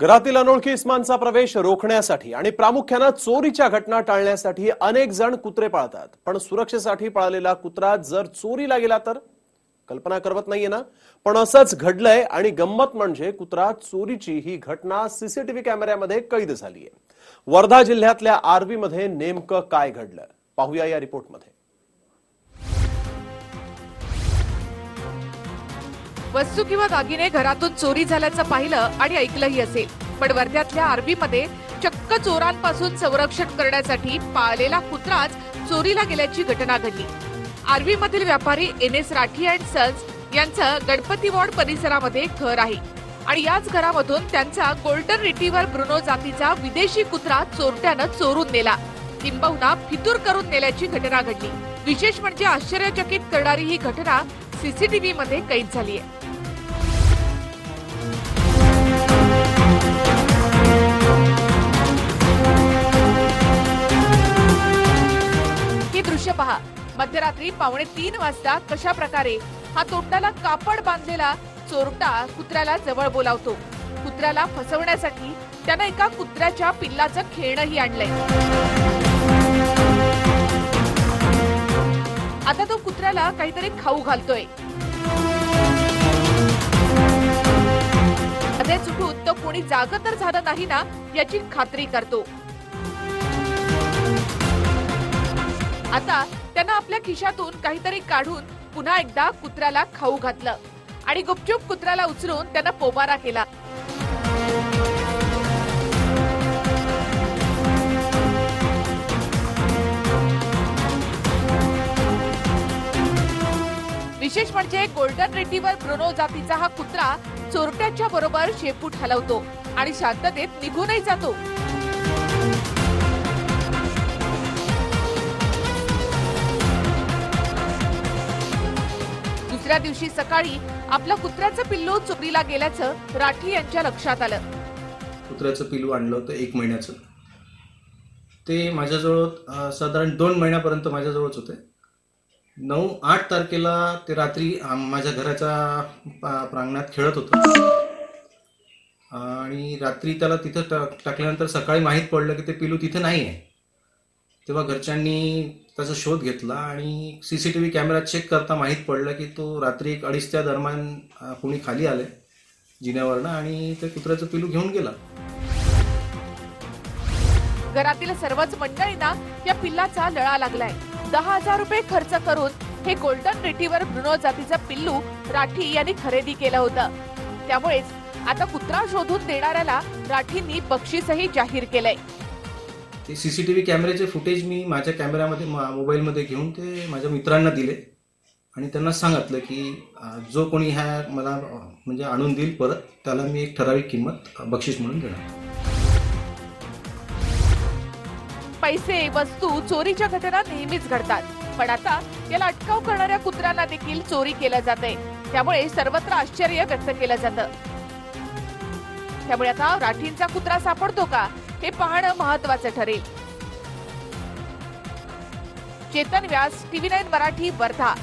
घरातील अनोळखी इस्मांचा प्रवेश रोखण्यासाठी आणि प्रामुख्यानं चोरीच्या घटना टाळण्यासाठी अनेक जण कुत्रे पाळतात. पण सुरक्षेसाठी पाळलेला कुत्रा जर चोरीला गेला तर? कल्पना करवत नाहीये ना? पण असंच घडलंय आणि गंमत म्हणजे कुत्रा चोरीची ही घटना सीसीटीव्ही कॅमेऱ्यामध्ये कैद झालीय. वर्धा जिल्ह्यातल्या आर्वीमध्ये नेमकं काय घडलं? पाहूया या रिपोर्टमध्ये. वस्तू किंवा दागिने घरातून चोरी झाल्याचं पाहिलं आणि ऐकलंही असेल. पण वर्ध्यातल्या आर्वीमध्ये चक्क चोरांपासून संरक्षण करण्यासाठी पाळलेला कुत्राच चोरीला गेल्याची घटना घडली. आर्वीमधील व्यापारी N S Rathi and sons यांचं गणपती वॉर्ड परिसरामध्ये घर आहे आणि याच घरामधून त्यांचा गोल्डन रिट्रीव्हर ब्रुनो जातीचा विदेशी कुत्रा चोरट्यानं चोरून नेला. किंबहुना फितूर करून नेल्याची घटना घडली. विशेष म्हणजे आश्चर्यचकित करणारी ही घटना सीसीटीव्ही मध्ये कैद झाली आहे मध्यरात्री पावणे तीन वाजता कशा प्रकारे हा तोंडाला कापड बांधलेला चोरटा कुत्र्याला जवळ बोलावतो. कुत्र्याला फसवण्यासाठी त्यानं एका कुत्र्याच्या पिल्लाचं खेळणंही आणलंय. आता तो कुत्र्याला काहीतरी खाऊ घालतोय. मध्ये चुकून तो कोणी जाग तर झालं नाही ना याची खात्री करतो. आता त्यानं आपल्या खिशातून काहीतरी काढून पुन्हा एकदा कुत्र्याला खाऊ घातलं. आणि गुपचूप कुत्र्याला उचलून त्यानं पोबारा केला. विशेष म्हणजे गोल्डन रेटीवर ब्रोनो जातीचा हा कुत्रा चोरट्याच्या बरोबर शेपूट हलवतो आणि शांततेत निघूनही जातो. दुसऱ्या दिवशी सकाळी आपलं कुत्र्याचं पिल्लू चोरीला गेल्याचं राठी यांच्या लक्षात आलं. कुत्र्याचं पिल्लू आणलं होतं एक महिन्याचं. ते माझ्याजवळ साधारण दोन महिन्यापर्यंत माझ्याजवळच होते. नऊ आठ तारखेला ते रात्री माझ्या घराच्या प्रांगणात खेळत होतं. आणि रात्री त्याला तिथं टाकल्यानंतर सकाळी माहीत पडलं की ते पिलू तिथं नाही आहे तेव्हा घरच्यांनी त्याचा शोध घेतला आणि C C T V camera check करता माहीत पडलं की तो रात्री एक अडीचच्या दरम्यान कुणी खाली आले जिन्यावरनं आणि ते कुत्र्याचं पिलू घेऊन गेला. घरातील सर्वच मंडळींना या पिल्लाचा लळा लागलाय. दहा हजार रुपये खर्च करून हे गोल्डन रिटीवर ब्रुनो जातीचं पिल्लू राठी यांनी खरेदी केलं होतं. त्यामुळेच आता कुत्रा शोधून देणाऱ्याला राठींनी बक्षीसही जाहीर केलंय. ते सीसीटीव्ही कॅमेऱ्याचे फुटेज मी माझ्या कॅमेऱ्यामध्ये मा- मोबाईलमध्ये घेऊन ते माझ्या मित्रांना दिले. आणि त्यांना सांगितलं की जो कोणी ह्या मला म्हणजे आणून देईल परत त्याला मी एक ठराविक किंमत बक्षीस म्हणून देणार. पैसे वस्तू चोरीच्या घटना नेहमीच घडतात. पण आता याला अटकाव करणाऱ्या कुत्र्यांना देखील चोरी केल्या जाते. त्यामुळे सर्वत्र आश्चर्य व्यक्त केलं जातं. त्यामुळे आता राठींचा कुत्रा सापडतो का? हे पाहणं महत्वाचं ठरेल. Chetan Vyas TV nine Marathi Wardha.